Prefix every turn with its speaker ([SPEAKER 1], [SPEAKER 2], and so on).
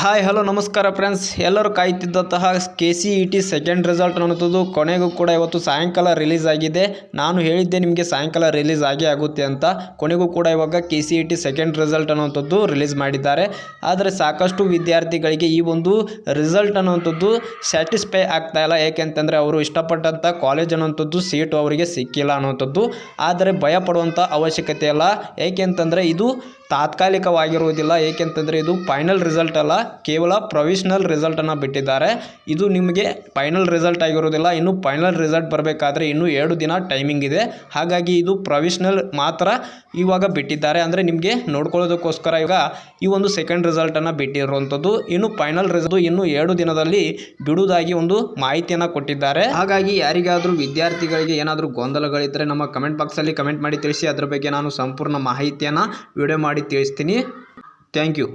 [SPEAKER 1] Hi hello ನಮಸ್ಕಾರ friends ಎಲ್ಲರೂ ಕಾಯ್ತಿದ್ದಂತಹ K C E T second result ಅನ್ನೋದು ಕೊನೆಗೂ ಕೂಡ ಇವತ್ತು ಸಾಯಂಕಾಲ ರಿಲೀಸ್ ಆಗಿದೆ. ನಾನು ಹೇಳಿದ್ದೆ ನಿಮಗೆ ಸಾಯಂಕಾಲ ರಿಲೀಸ್ ಆಗೇ ಆಗುತ್ತೆ ಅಂತ. ಕೊನೆಗೂ ಕೂಡ ಇವಾಗ K C E T second result ಅನ್ನೋಂಥದ್ದು ರಿಲೀಸ್ ಮಾಡಿದ್ದಾರೆ. ಆದರೆ ಸಾಕಷ್ಟು ವಿದ್ಯಾರ್ಥಿಗಳಿಗೆ ಈ ಒಂದು ರಿಸಲ್ಟ್ ಅನ್ನೋಂಥದ್ದು ಸ್ಯಾಟಿಸ್ಫೈ ಆಗ್ತಾ ಇಲ್ಲ. ಏಕೆಂತಂದರೆ ಅವರು ಇಷ್ಟಪಟ್ಟಂಥ ಕಾಲೇಜ್ ಅನ್ನೋಂಥದ್ದು ಸೀಟು ಅವರಿಗೆ ಸಿಕ್ಕಿಲ್ಲ ಅನ್ನೋಂಥದ್ದು ಆದರೆ ಭಯ ಪಡುವಂಥ ಅವಶ್ಯಕತೆ ಇಲ್ಲ. ಏಕೆಂತಂದರೆ ಇದು ತಾತ್ಕಾಲಿಕವಾಗಿರುವುದಿಲ್ಲ. ಏಕೆಂತಂದರೆ ಇದು ಫೈನಲ್ ರಿಸಲ್ಟ್ ಅಲ್ಲ. ಕೇವಲ ಪ್ರೊವಿಷನಲ್ ರಿಸಲ್ಟನ್ನು ಬಿಟ್ಟಿದ್ದಾರೆ. ಇದು ನಿಮಗೆ ಫೈನಲ್ ರಿಸಲ್ಟ್ ಆಗಿರೋದಿಲ್ಲ. ಇನ್ನು ಫೈನಲ್ ರಿಸಲ್ಟ್ ಬರಬೇಕಾದ್ರೆ ಇನ್ನೂ ಎರಡು ದಿನ ಟೈಮಿಂಗ್ ಇದೆ. ಹಾಗಾಗಿ ಇದು ಪ್ರೊವಿಷನಲ್ ಮಾತ್ರ ಇವಾಗ ಬಿಟ್ಟಿದ್ದಾರೆ. ಅಂದರೆ ನಿಮಗೆ ನೋಡ್ಕೊಳ್ಳೋದಕ್ಕೋಸ್ಕರ ಈಗ ಈ ಒಂದು ಸೆಕೆಂಡ್ ರಿಸಲ್ಟನ್ನು ಬಿಟ್ಟಿರುವಂಥದ್ದು. ಇನ್ನು ಫೈನಲ್ ರಿಸಲ್ಟ್ ಇನ್ನು ಎರಡು ದಿನದಲ್ಲಿ ಬಿಡುವುದಾಗಿ ಒಂದು ಮಾಹಿತಿಯನ್ನು ಕೊಟ್ಟಿದ್ದಾರೆ. ಹಾಗಾಗಿ ಯಾರಿಗಾದರೂ ವಿದ್ಯಾರ್ಥಿಗಳಿಗೆ ಏನಾದರೂ ಗೊಂದಲಗಳಿದ್ದರೆ ನಮ್ಮ ಕಮೆಂಟ್ ಬಾಕ್ಸಲ್ಲಿ ಕಮೆಂಟ್ ಮಾಡಿ ತಿಳಿಸಿ. ಅದರ ಬಗ್ಗೆ ನಾನು ಸಂಪೂರ್ಣ ಮಾಹಿತಿಯನ್ನು ವಿಡಿಯೋ ಮಾಡಿ ತಿಳಿಸ್ತೀನಿ. Thank you